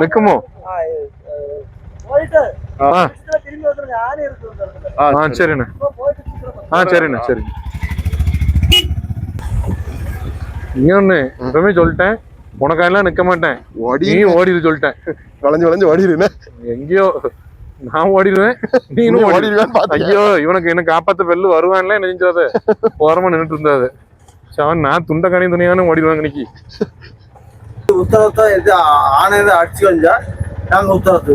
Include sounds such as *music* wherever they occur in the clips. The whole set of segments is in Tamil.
நிக்குமோ? ஆ. ஆ. சரிண்ணே. ஆ சரிண்ணே சரி. இன்னொன்னு இப்பவே சொல்லிட்டேன். உனக்காயெல்லாம் நிக்க மாட்டேன். ஓடி நீ ஓடிடு சொல்லிட்டேன். வளைஞ்சு வளைஞ்சு ஓடிடுனே. எங்கேயோ நான் ஓடிடுவேன். நீனும் ஓடிடுவேன் ஐயோ இவனுக்கு என்ன காப்பாத்த வெள்ளு வருவான்ல நினைஞ்சாத ஓரமா நின்றுட்டு இருந்தாது. சவன் நான் துண்ட கனி துணியானு ஓடிடுவாங்க இன்னைக்கு. உத்தரத்தை இது ஆணையதை அடிச்சு வந்தா நாங்க உத்தரத்து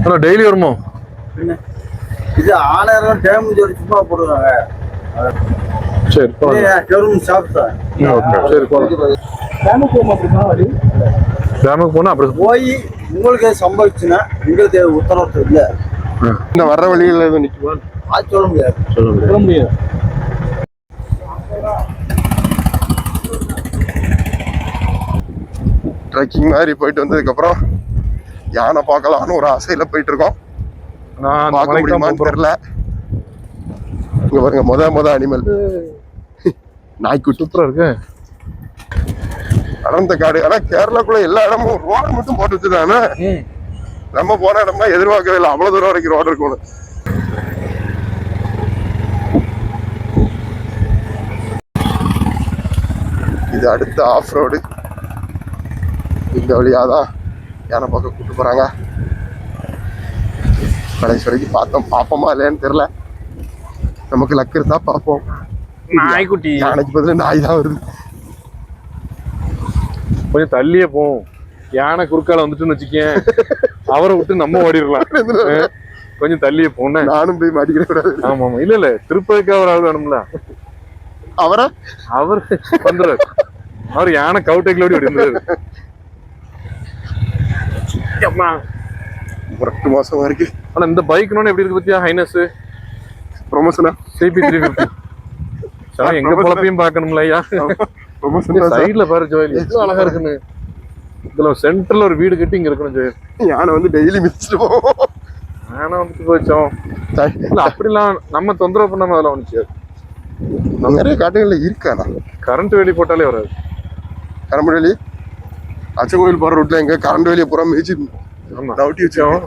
ஆனா டெய்லி வருமோ? இது ஆணையரம் டேம் சொல்லி சும்மா போடுவாங்க. சரி டேமுக்கு போனா அப்படி போய் உங்களுக்கு எது சம்பவிச்சுன்னா உங்களுக்கு உத்தரவு இல்ல இந்த வர்ற வழியில எதுவும் நிக்குமா? அது சொல்ல முடியாது. சொல்ல முடியாது. ட்ரெக்கிங் மாதிரி போயிட்டு வந்ததுக்கு அப்புறம் யானை பார்க்கலாம்னு ஒரு ஆசையில போயிட்டு இருக்கோம் நான் பார்க்க முடியுமான்னு. தெரியல. இங்க பாருங்க முத முத அனிமல் நாய்க்குட்டி. சூப்பரா இருக்கு. அடர்ந்த காடு. ஆனா கேரளாக்குள்ள எல்லா இடமும் ரோடு மட்டும் போட்டு வச்சுதானே நம்ம போன இடம்னா எதிர்பார்க்கவே இல்லை. அவ்வளவு தூரம் வரைக்கும் ரோடு இருக்கும் இது அடுத்த ஆஃப் ரோடு இந்த வழியா தான் யானை பக்கம் கூட்டு போறாங்க. கடைசி வரைக்கும் பார்த்தோம். பார்ப்போமா இல்லையான்னு தெரியல. நமக்கு லக்கு இருந்தா பார்ப்போம். நாய்க்குட்டி. யானைக்கு பதிலா நாய் தான் வருது. கொஞ்சம் தள்ளியே போவோம் யானை குறுக்கால வந்துட்டுன்னு வச்சுக்கேன். அவரை விட்டு நம்ம ஓடிடலாம். *laughs* கொஞ்சம் தள்ளியே போனேன் நானும் போய் மாட்டிக்கிட கூடாது. ஆமா ஆமா. இல்ல இல்ல. திருப்பதிக்கு அவர் ஆள் வேணும்ல. அவரை? அவர் வந்துடுறாரு. அவர் யானை கவுட்டைக்குள்ள ஓடி இருந்தாரு அம்மா ரெண்டு மாசம் வரைக்கும். ஆனா இந்த பைக் எப்படி இருக்கு பத்தியா? ஹைனஸ் ப்ரொமோஷனா சிபி த்ரீ ஃபிஃப்டி எங்க பொழப்பையும் பார்க்கணும்ல ஐயா? சைடுல பாரு ஜோயல் எவ்வளவு அழகா இருக்குன்னு. இதுல சென்டர்ல ஒரு வீடு கட்டி இங்க இருக்கணும் ஜோயல். யானை வந்து டெய்லி மிதிச்சுட்டு போவோம் ஆனா வந்துட்டு போச்சோம் இல்ல அப்படிலாம் நம்ம தொந்தரவு பண்ணாம அதெல்லாம் வந்துச்சு நிறைய காட்டுகள்ல இருக்காடா கரண்ட் வேலி போட்டாலே வராது. கரம்பு வேலி அச்சன் கோயில் போற ரூட்ல எங்க கரண்ட் வேலியை பூரா மிதிச்சு ஆமா. நவுட்டி வச்சோம்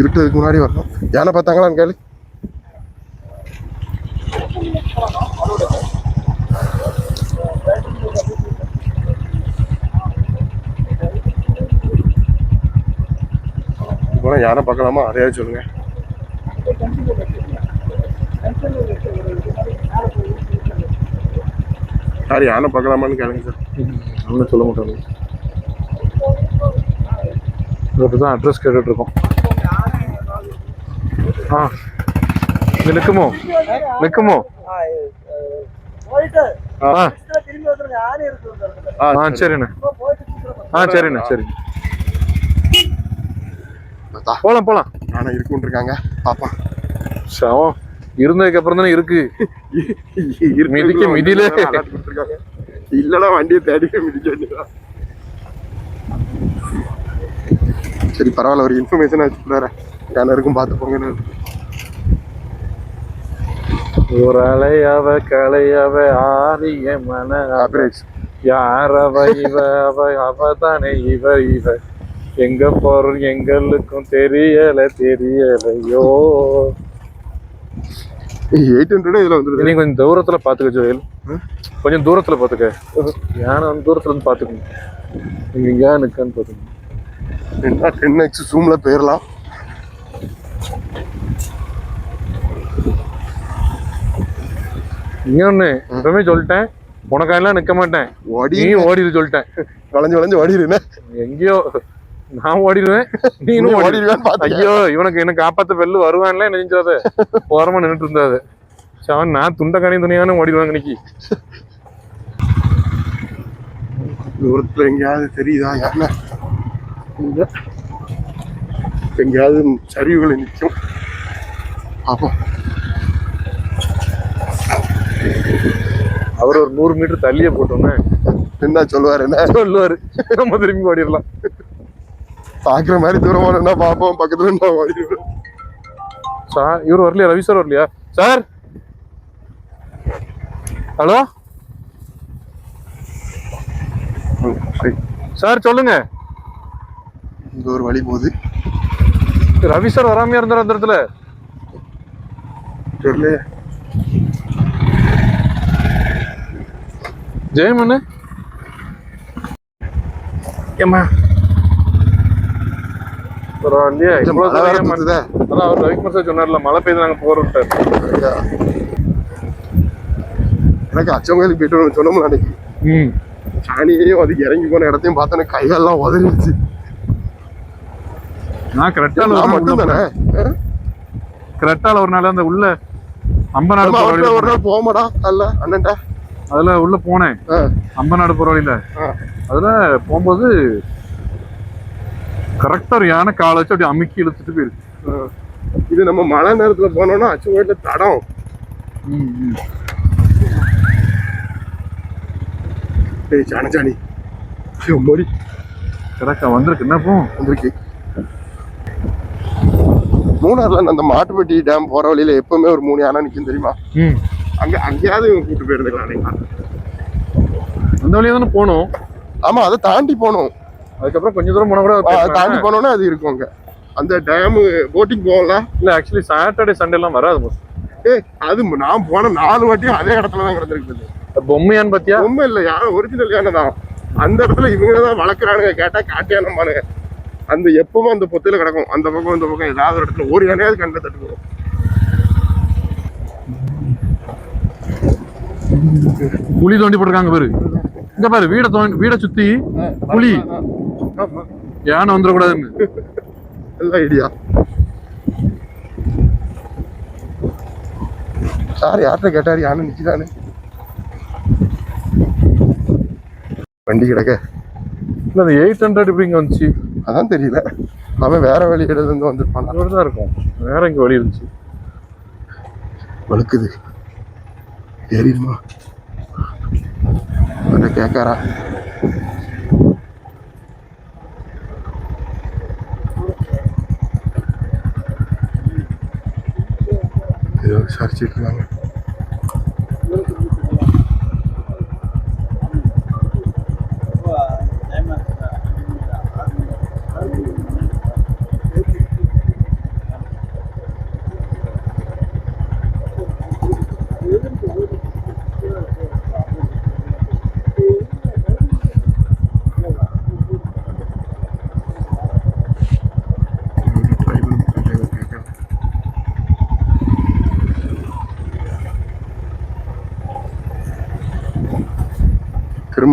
இருட்டதுக்கு முன்னாடி வரணும். யானை பார்த்தாங்களான்னு கேளு. யானை பார்க்கலாமா? அதையாவது சொல்லுங்க. சார் யானை பார்க்கலாமான்னு கேளுங்க சார். ஒன்றும் சொல்ல மாட்டாங்க தான் அட்ரஸ் கேட்டுட்டு இருக்கோம் ஆ இங்க நிக்குமோ? போயிட்டு ஆ. ஆ சரிண்ணே. ஆ சரிண்ணே சரி போலாம் யானை இருக்குன்னு இருக்காங்க. பாப்பா. சவம் இருந்ததுக்கு அப்புறம் தானே இருக்கு. மிதிக்க மிதியில. இல்லனா வண்டியை தேடி மிதிக்க வேண்டியதான் சரி பரவாயில்ல ஒரு இன்ஃபர்மேஷன் வச்சுக்கிறாரு யானை இருக்கும் பார்த்து போங்கன்னு ஒரு அலையவ கலையவ ஆரிய மன யாரவ இவ அவ அவ தானே இவ இவ. எங்க போறோம் எங்களுக்கும் தெரியல தெரியலையோ. எயிட் ஹண்ட்ரட் இதுல வந்துருது. நீ கொஞ்சம் தூரத்துல பாத்துக்க ஜோயல். கொஞ்சம் தூரத்துல பாத்துக்க. யானை வந்து தூரத்துல இருந்து பாத்துக்கணும். நீங்க எங்கேயா நிக்கான்னு பாத்துக்கணும். டென் எக்ஸ் ஜூம்ல போயிடலாம் இன்னொன்னு இப்பவே சொல்லிட்டேன். உனக்காயெல்லாம் நிக்க மாட்டேன். ஓடி ஓடிடு சொல்லிட்டேன். வளைஞ்சு வளைஞ்சு ஓடிடுனே எங்கேயோ நான் ஓடிடுவேன். நீனும் ஓடிடுவேன் ஐயோ இவனுக்கு என்ன காப்பாத்த வெள்ளு வருவான்ல நினைஞ்சாத ஓரமா நின்றுட்டு இருந்தாது. சவன் நான் துண்ட கனி துணியானு ஓடிடுவாங்க இன்னைக்கு. தூரத்துல எங்கேயாவது தெரியுதா? இங்க. எங்கேயாவது சரிவுகளை நிற்கும். பார்ப்போம் அவர் ஒரு நூறு மீட்டர் தள்ளியே போட்டோன்னே என்ன சொல்லுவாரு என்ன? சொல்லுவாரு. நம்ம திரும்பி ஓடிடலாம். பாக்குற மாதிரி தூரமா நின்னா பார்ப்போம் பக்கத்துல ஓடிடுவேன் சார் இவர் வரலையா? ரவி சார் வரலையா? சார்? ஹலோ? சரி சார் சொல்லுங்க. இங்க ஒரு வழி போகுது. ரவி சார் வராமையா இருந்தார் அந்த இடத்துல? தெரியல ஜெயமண்ணு ஏம்மா பரவாயில்லையா மழை வேற. அதான் அவர் ரவிக்குமார் சார் சொன்னார்ல மழை பெய்து நாங்க போறோம்ட்டார் ஐயா. எனக்கு அச்சங்கோயிலுக்கு போயிட்டு சொன்னோம்ல அன்னைக்கு. ம். சாணியையும் அதுக்கு இறங்கி போன இடத்தையும் பார்த்தோன்னே கைகாலெல்லாம் உதறிடுச்சு. நான் கரெக்டா நான் மட்டும் தானே ஒரு நாள் அந்த உள்ள அம்பநாடு ஒரு நாள் போக மாடா அல்ல அண்ணன்டா அதுல உள்ள போனேன். அம்பநாடு போற வழியில. அதுல போகும்போது கரெக்டா ஒரு யானை காலை வச்சு அப்படியே அமுக்கி இழுத்துட்டு போயிருக்கு. இது நம்ம மழை நேரத்துல போனோம்னா அச்சங்கோயில தடம். ம், ம். ஏய் சாணி சாணி ஐயோ, மோடி கரெக்டா வந்திருக்கு. என்ன போ? வந்திருக்கு. மூணாறுல அந்த மாட்டுப்பட்டி டேம் போற வழியில எப்பவுமே ஒரு மூணு யானை நிக்கும் தெரியுமா? அங்க அங்கேயாவது இவங்க கூட்டு போயிருந்துக்கலாம் அந்த வழியா தானே போனோம். ஆமா அதை தாண்டி போகணும் அதுக்கப்புறம் கொஞ்ச தூரம் போனா கூட தாண்டி போனோம்னா அது இருக்கும் அங்க. அந்த டேம் போட்டிங் போகல. இல்ல ஆக்சுவலி சாட்டர்டே சண்டே எல்லாம் வராது most. ஏய் அது நான் போன நாலு வாட்டியும் அதே இடத்துல தான் கிடந்திருக்குது. பொம்மையான்னு பாத்தியா? உண்மை இல்ல யானை ஒரிஜினல் யானை தான். அந்த இடத்துல இவங்க தான் வளர்க்குறானுங்க கேட்டா காட்டு யானைமானுங்க அந்த எப்பவும் அந்த பொத்தில கிடக்கும். அந்த பக்கம் இந்த பக்கம் ஏதாவது ஒரு இடத்துல ஒரு யானையாவது கண்ட தட்டுக்கும் குழி தோண்டி போட்டிருக்காங்க பாரு. இங்க பாரு வீட தோண்டி வீட சுத்தி குழி யானை வந்துடக்கூடாதுன்னு நல்ல ஐடியா சார் யார்கிட்ட கேட்டாரு? யானை நிக்கிறானு வண்டி கிடக்க. இல்ல அந்த எயிட் ஹண்ட்ரட் இப்படி இங்க வந்துச்சு. அதான் தெரியல. அவன் வேற வழி இருந்து வந்திருப்பான். அதோட தான் இருக்கும் வேற இங்க வழி இருந்துச்சு. வழுக்குது. ஏறிடுமா. அதை கேட்காரா? ஏதோ விசாரிச்சுட்டு இருந்தாங்க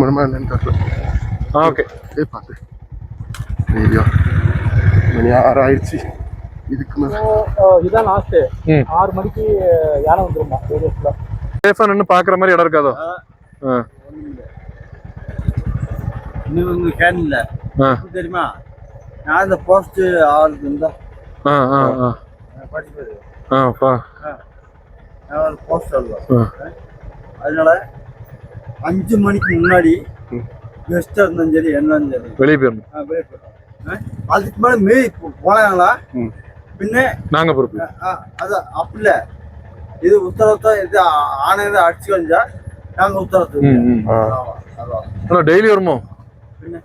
திருமணமா என்னன்னு தெரியல ஆ ஓகே ஏய் பார்த்து ஐயோ மணி ஆறு ஆயிடுச்சு இதுக்கு மேல இதான் லாஸ்ட் ம் ஆறு மணிக்கு யானை வந்துருமா? ஏரியாஸ்ல சேஃபா நின்னு பாக்குற மாதிரி இடம் இருக்காதோ? ஆ. வந்து கேன்ல ஆ. தெரியுமா? நான் இந்த போஸ்ட் ஆளுக்கு இருந்தா. ஆ ஆ ஆ. படிப்பது. ஆ பா. நான் ஒரு போஸ்ட் ஆளுவா ஆ. அதனால அஞ்சு மணிக்கு முன்னாடி கெஸ்டாக இருந்தாலும் சரி என்னன்னு சரி. வெளியே போயிடணும். வெளிய போயிடும். அதுக்கு மேலே மீறி போனாங்களா. பின்ன நாங்க பொறுப்பு. அது அப்படி இது உத்தரவத்தை இது ஆணையத்தை அடிச்சு வந்தா நாங்கள் உத்தரவு ம் ம். ஆ, ஆனா டெய்லி வருமோ? பின்ன.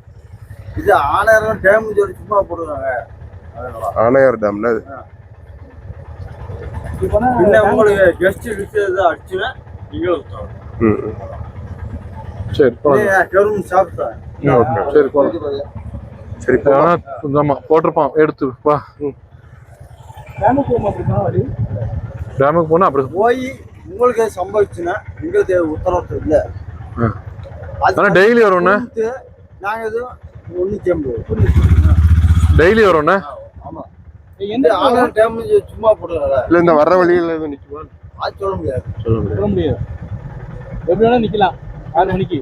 இது ஆணையரம் டேம் சொல்லி சும்மா அதனால ஆணையார் டேம்ல. பின்ன உங்களுக்கு கெஸ்ட் அடிச்சுன்னா நீங்களும் உத்தரவு. சரி சாப்பிட்டேன் ஓகே சரி போலாம் சரி போ ஆனா ஆமா போட்டிருப்பான் எடுத்து வா. டேமுக்கு போனா அப்படி போய் உங்களுக்கு சம்பவிச்சுன்னா உங்களுக்கு உத்தரவு இல்லை. ஆ. ஆனா டெய்லி வரும்ண்ணே. நாங்க எதுவும் செய்ய முடியாது டெய்லி வரும்ண்ணே. ஆமா. எந்த இந்த ஆன்லைன் டைம் சும்மா போடுறாங்க இல்ல இந்த வர்ற வழியில எதுவும் நிக்குமா? அது சொல்ல முடியாது. சொல்ல முடியாது. எப்படி வேணா நிக்கலாம். ஆறு மணிக்கு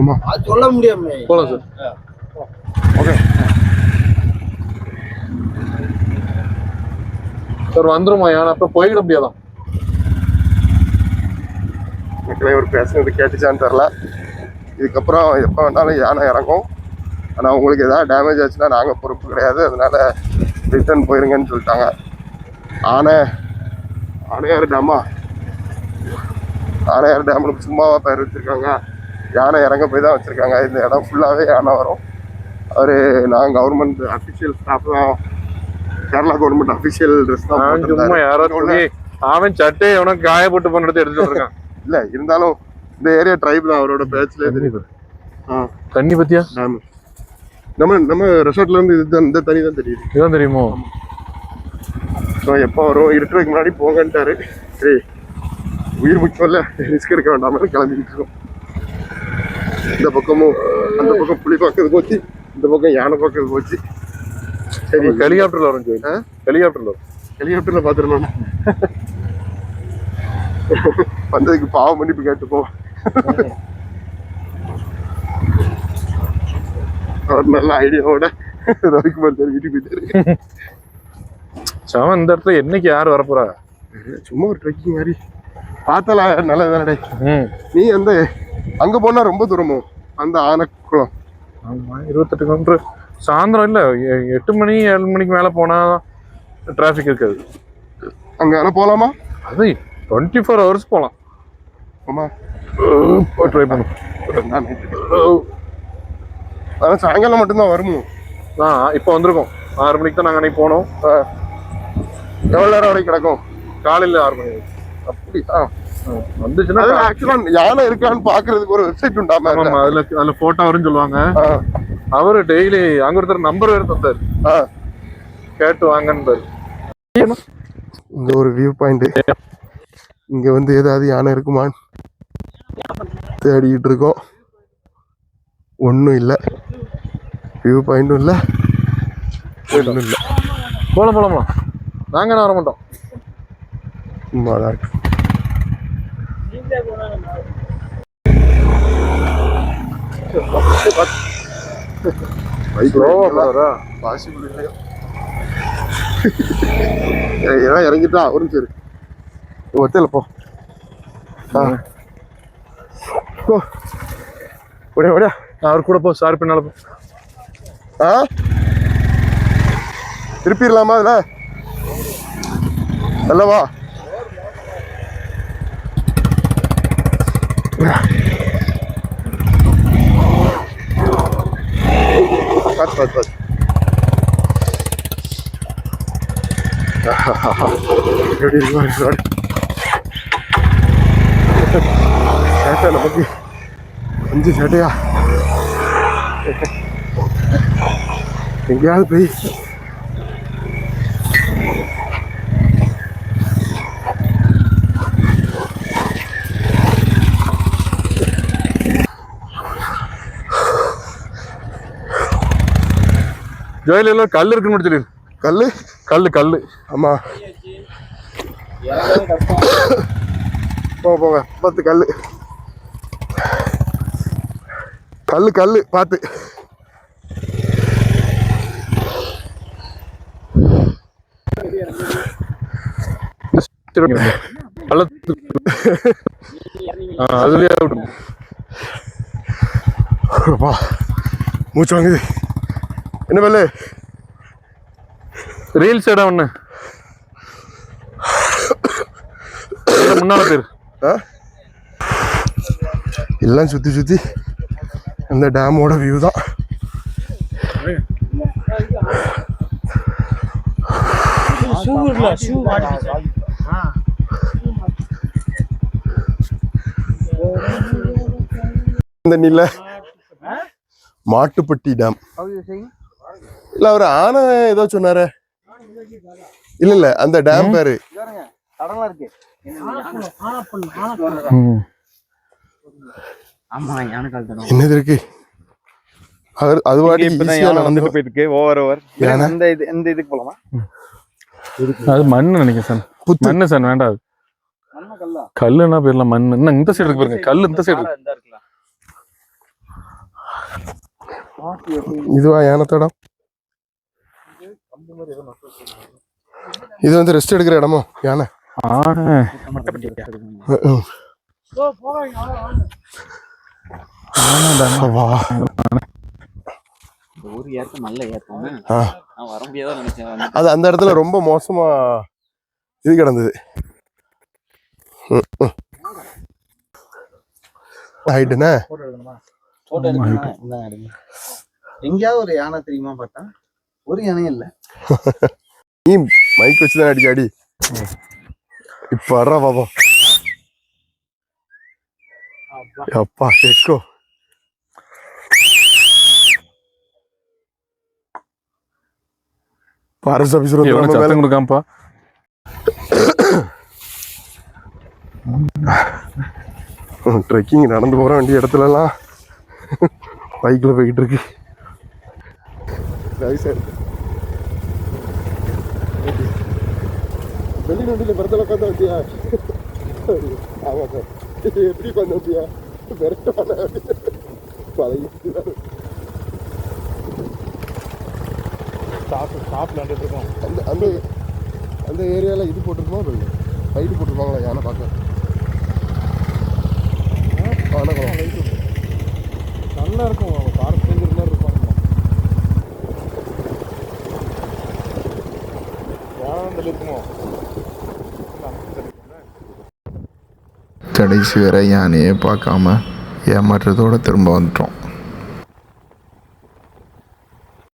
ஆமா. அது சொல்ல முடியாமே. போலாம் சார். ஓகே. சார் வந்துருமா? யானை அப்புறம் போயிட முடியாதான் மக்களே ஒரு பேசுனது கேட்டுச்சான்னு தெரில இதுக்கப்புறம் எப்போ வேணாலும் யானை இறங்கும். ஆனால் உங்களுக்கு ஏதாவது டேமேஜ் ஆச்சுன்னா நாங்கள் பொறுப்பு கிடையாது. அதனால ரிட்டர்ன் போயிருங்கன்னு சொல்லிட்டாங்க. ஆனை ஆனையார் டேமா ஆனையார் டேம்ல சும்மாவா பேர் வச்சிருக்காங்க. யானை இறங்க போய் தான் வச்சிருக்காங்க. இந்த இடம் ஃபுல்லாவே யானை வரும். அவரு நான் கவர்மெண்ட் அஃபிஷியல் ஸ்டாஃப் தான். கேரளா கவர்மெண்ட் அஃபிஷியல் ட்ரெஸ் தான் சும்மா. யாரோ அவன் சட்டையை எவனோ காயப்பட்டு பண்ண எடுத்து எடுத்துட்டு இருக்கான் *laughs* இல்ல இருந்தாலும் இந்த ஏரியா ட்ரைப் தான் அவரோட பேச்சுல தெரியுது ஆ. தண்ணி பத்தியா? டேம் நம்ம நம்ம ரெசார்ட்ல இருந்து இதுதான் இந்த தண்ணி தான் தெரியுது. இதுதான் தெரியுமோ? ஸோ எப்போ வரும் இருக்கிறதுக்கு முன்னாடி போங்கன்ட்டாரு. சரி. உயிர் முக்கியம்ல ரிஸ்க் எடுக்க வேண்டாம்னு கிளம்பிட்டு இருக்கோம். இந்த பக்கமும் அந்த பக்கம் புலி பார்க்கறது போச்சு. இந்த பக்கம் யானை பார்க்கறது போச்சு. சரி. ஹெலிகாப்டர்ல வரும் ஆ? ஹெலிகாப்டர்ல வரும். ஹெலிகாப்டர்ல பார்த்துருந்தோம் வந்ததுக்கு பாவம் மன்னிப்பு கேட்டுப்போம் அவர் நல்ல ஐடியாவோட ரவிக்குமார் சார் வீட்டுக்கு போயிட்டாரு சவன் இந்த இடத்துல என்னைக்கு யார் வரப்போறா? சும்மா ஒரு ட்ரெக்கிங் மாதிரி. பார்த்தாலாம் நல்லதானடே நீ அந்த அங்க போனா ரொம்ப தூரமோ? அந்த ஆனக்குளம். ஆமா இருபத்தெட்டு கிலோமீட்டர் சாயந்தரம் இல்ல எட்டு மணி ஏழு மணிக்கு மேல போனா டிராஃபிக் இருக்காது. அங்க வேணா போலாமா? அது டுவெண்ட்டி ஃபோர் ஹவர்ஸ் போகலாம் ஆமா ட்ரை பண்ணும் அதான் சாயங்காலம் மட்டும்தான் வருமோ? ஆ இப்போ வந்திருக்கோம். ஆறு மணிக்கு தான் நாங்கள் அன்னைக்கு போனோம். ஆ. எவ்வளவு நேரம் வரைக்கும் கிடக்கும்? காலையில் ஆறு மணி அப்படி ஆ. வந்துச்சுன்னா ஆக்சுவலா யானை இருக்கான்னு பாக்குறதுக்கு ஒரு வெப்சைட் உண்டாம ஆமாம் அதில். அதில் ஃபோட்டோ வரும்னு சொல்லுவாங்க. அவர் டெய்லி அங்கே ஒருத்தர் நம்பர் வேறு தந்தார். கேட்டு வாங்கன்னு இங்க ஒரு வியூ பாயிண்ட் இங்க வந்து ஏதாவது யானை இருக்குமான்னு தேடிக்கிட்டு இருக்கோம். ஒன்றும் இல்லை. வியூ பாயிண்ட்டும் இல்லை. ஒன்றும் இல்லை. போகலாம் போகலாம் நாங்கள் என்ன வர மாட்டோம். சும்மா தான் ஸ்லோவாக போகிறா பாசிபிள் இல்லையோ ஏன்னா இறங்கிட்டா ஒரு சரி ஒத்தையில் போ. போ. ஒடியா ஒடியா அவர் கூட போ. சார் பின்னால் போ. ஆ? திருப்பிடலாமா அதில்? அல்லவா? பார்த்து பார்த்து பார்த்து எப்படி இருக்கு பாரு ரோடு சேட்டை நமக்கு கொஞ்சம் சேட்டையா எங்கேயாவது போய் ஜோயில் எல்லாம் கல் இருக்குன்னு சொல்லிடு கல்லு? கல் கல் ஆமா. போங்க போங்க பார்த்து கல்லு. கல்லு கல்லு. பார்த்து. அதுலேயே மூச்சு வாங்குது. என்ன வேலை? ரீல்ஸ் இடம் ஒன்று முன்னால பேர் ஆ? எல்லாம் சுற்றி சுற்றி அந்த டேமோட வியூ தான். இந்த நில மாட்டுப்பட்டி டேம். இல்ல அவர் ஆனை ஏதோ சொன்னாரு. இல்ல இல்ல அந்த டேம் பேரு. என்னது இருக்கு? அவர் அது வாட்டி ஈஸியா நடந்து போயிட்டு ஓவர் ஓவர்? இந்த இது இந்த இதுக்கு போலாமா? அது மண்ணு நினைக்கிறேன் சார். புத்து மண்ணு சார் வேண்டாம். அது மண்ணா கல்லா? கல்லுன்னா பேர்லாம் மண்ணு. இன்னும் இந்த சைடு இருக்கு பாருங்க கல் இந்த சைடு இதுவா யானத்தடம் இது வந்து ரெஸ்ட் எடுக்கிற இடமோ? யானை? அது அந்த இடத்துல ரொம்ப மோசமா இது கிடந்தது. ஹைட்டுண்ணே எங்கேயாவது ஒரு யானை தெரியுமா பார்த்தா? ஒரு யானையும் இல்ல. *laughs* நீ மைக் வச்சு தான் அடிக்க அடி இப்போ வர்றா பாப்போம் அப்பா. எக்கோ. ஃபாரஸ்ட் ஆஃபீஸர் வந்து சத்தம் கொடுக்காமப்பா ட்ரெக்கிங் *laughs* நடந்து போற வேண்டிய இடத்துலலாம். *laughs* பைக்கில் போய்கிட்டு இருக்கு. வெளி வண்டியில் பரத்தில் உட்காந்து வந்தியா ஆமாம் சார். எப்படி உட்காந்து வந்தியா விரட்டான பழகி ஸ்டாப் ஸ்டாப்ல வந்துட்டு அந்த அந்த அந்த ஏரியாவில் இது போட்டிருக்கோம் லைட்டு போட்டிருப்பாங்களா யானை பார்க்க? ஆனகுளம் நல்லா இருக்கும் அவங்க ஃபாரஸ்ட் ரேஞ்சர் மாதிரி இருப்பாங்க யாரும் இருக்குமோ கடைசி வரை யானையே பார்க்காம ஏமாற்றத்தோடு திரும்ப வந்துட்டோம்.